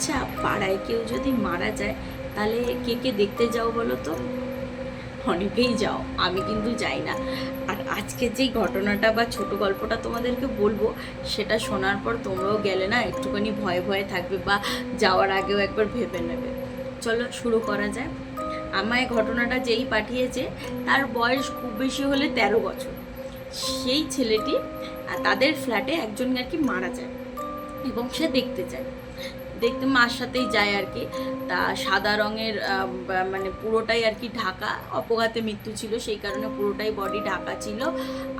আচ্ছা পাড়ায় কেউ যদি মারা যায়, তাহলে কে কে দেখতে যাও বলো তো? অনেকেই যাও, আমি কিন্তু যাই না। আর আজকে যেই ঘটনাটা বা ছোট গল্পটা তোমাদেরকে বলব, সেটা শোনার পর তোমরাও গেলে না, একটুখানি ভয়ে ভয়ে থাকবে বা যাওয়ার আগেও একবার ভেবে নেবে। চলো, শুরু করা যায় আমায় ঘটনাটা যেই পাঠিয়েছে, তার বয়স খুব বেশি হলে তেরো বছর। সেই ছেলেটি তাদের ফ্ল্যাটে একজন আর কি মারা যায় এবং সে দেখতে যায়। দেখতে মার সাথেই যায় আর কি। তা সাদা রঙের মানে পুরোটাই আর কি ঢাকা। অপঘাতে মৃত্যু ছিল, সেই কারণে পুরোটাই বডি ঢাকা ছিল।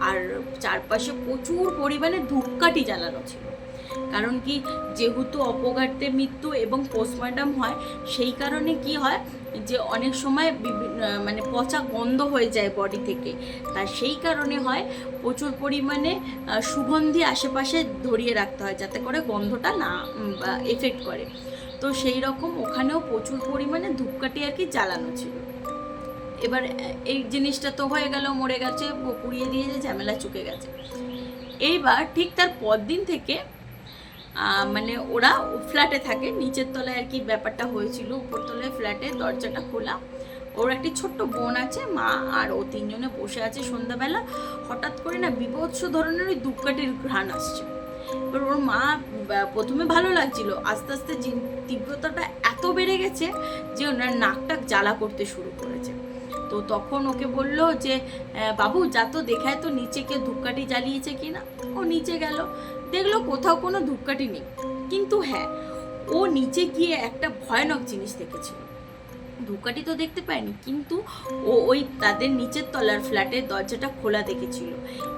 আর চারপাশে প্রচুর পরিমাণে ধূপকাঠি জ্বালানো ছিল। কারণ কি, যেহেতু অপঘাতে মৃত্যু এবং পোস্টমর্টম হয়, সেই কারণে কি হয় যে অনেক সময় বিভিন্ন মানে পচা গন্ধ হয়ে যায় বডি থেকে। তা সেই কারণে হয় প্রচুর পরিমাণে সুগন্ধি আশেপাশে ধরিয়ে রাখতে হয় যাতে করে গন্ধটা না এফেক্ট করে। তো সেই রকম ওখানেও প্রচুর পরিমাণে ধূপকাঠি আর কি জ্বালানো ছিল। এবার এই জিনিসটা তো হয়ে গেল, মরে গেছে, পুড়িয়ে দিয়েছে, ঝামেলা চুকে গেছে। এইবার ঠিক তার পরদিন থেকে মানে ওরা ফ্ল্যাটে থাকে। নিচের তলায় আর কি ব্যাপারটা হয়েছিল, উপর তলায় ফ্ল্যাটে দরজাটা খোলা। ওর একটি ছোট্ট বোন আছে, মা আর ও তিনজনে বসে আছে সন্ধ্যাবেলা। হঠাৎ করে না বিভৎস ধরনের ওই ধূপকাঠির ঘ্রাণ আসছে। এবার ওর মা প্রথমে ভালো লাগছিল, আস্তে আস্তে তীব্রতাটা এত বেড়ে গেছে যে ওনার নাকটা জ্বালা করতে শুরু করেছে। তো তখন ওকে বলল যে বাবু, যা তো দেখায় তো নিচে কে ধূপকাঠি জ্বালিয়েছে কিনা ও নিচে গেল, দেখল কোথাও কোনো ধূপকাঠি নেই। কিন্তু হ্যাঁ ও নিচে গিয়ে একটা ভয়ানক জিনিস দেখেছিল। ধূপকাঠি তো দেখতে পায়নি, কিন্তু ও ওই তাদের নিচের তলার ফ্ল্যাটের দরজাটা খোলা দেখেছিল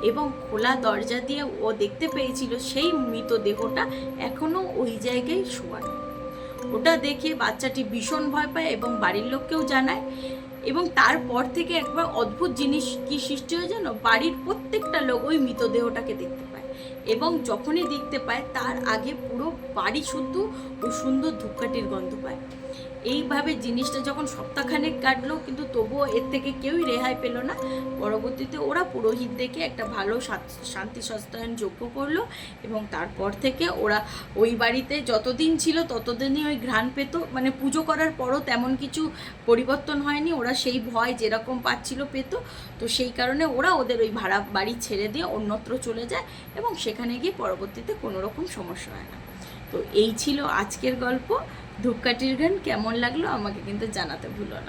এবং খোলা দরজা দিয়ে ও দেখতে পেয়েছিল সেই মৃতদেহটা এখনও ওই জায়গায় শোয়ানো। ওটা দেখে বাচ্চাটি ভীষণ ভয় পায় এবং বাড়ির লোককেও জানায় এবং তারপর থেকে একবার অদ্ভুত জিনিস কি সৃষ্টি হয়ে জানো? বাড়ির প্রত্যেকটা লোক ওই মৃতদেহটাকে দেখতে পায়। এবং যখনই দেখতে পায়, তার আগে পুরো বাড়ি শুদ্ধ ওই সুন্দর ধূপকাঠির গন্ধ পায়। এইভাবে জিনিসটা যখন সপ্তাহখানেক কাটলো, কিন্তু তবুও এর থেকে কেউই রেহাই পেল না। পরবর্তীতে ওরা পুরোহিত দেখে একটা ভালো শান্তি সস্তায়ন যোগ্য করল এবং তারপর থেকে ওরা ওই বাড়িতে যতদিন ছিল, ততদিনই ওই ঘ্রাণ পেত। মানে পুজো করার পরও তেমন কিছু পরিবর্তন হয়নি। ওরা সেই ভয় যেরকম পাচ্ছিল পেত। তো সেই কারণে ওরা ওদের ওই ভাড়া বাড়ি ছেড়ে দিয়ে অন্যত্র চলে যায় এবং সেখানে গিয়ে পরবর্তীতে কোনো রকম সমস্যা হয় না। তো এই ছিল আজকের গল্প। ধূপকাঠির গান কেমন লাগল আমাকে কিন্তু জানাতে ভুলো না।